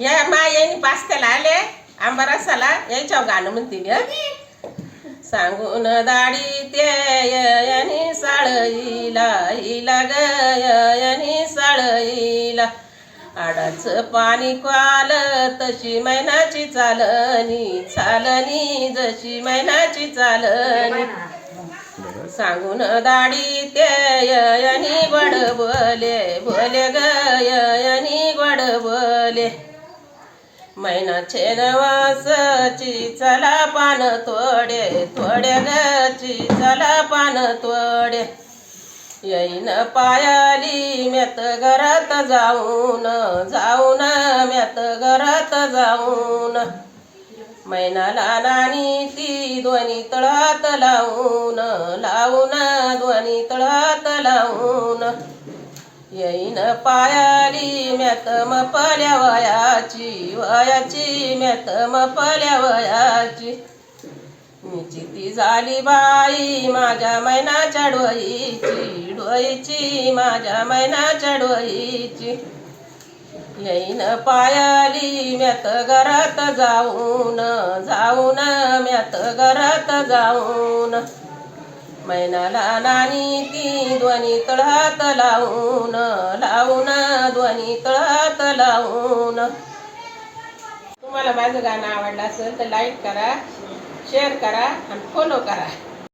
या मा मायानी पास्त्याला आले आंबा रसाला यायच्यावर गाणं म्हणते मी सांगून दाढी ते यनी साळईला हिला गयनी साळईला आडाच पाणी क्वाल तशी मैनाची चालणी चालणी जशी मैनाची चालणी. सांगून दाढी ते यनी गोड बोले बोले गयनी गोड मैना मैनाचे चला पान तोडे थोड्या गची चला पान तोडे. येईन पायाली म्यात घरात जाऊन जाऊन म्यात घरात जाऊन. मैनाला नानी ती ध्वनी तळात लावून लावून ध्वनी तळात लावून. येईन पायाली म्यात मपल्या वयाची वयाची म्यात मपल्या वयाची निचिती झाली बाई माझ्या मैनाच्या डोईची डोईची माझ्या मैनाच्या डोईची. येईन पायाली म्यात घरात जाऊन जाऊन म्यात घरात जाऊन. मैनाला नानी ती ध्वनी तळात लावून लावून ध्वनी तळात लावून. तुम्हाला माझं गाणं आवडलं असेल तर लाईक करा शेअर करा आणि फॉलो करा.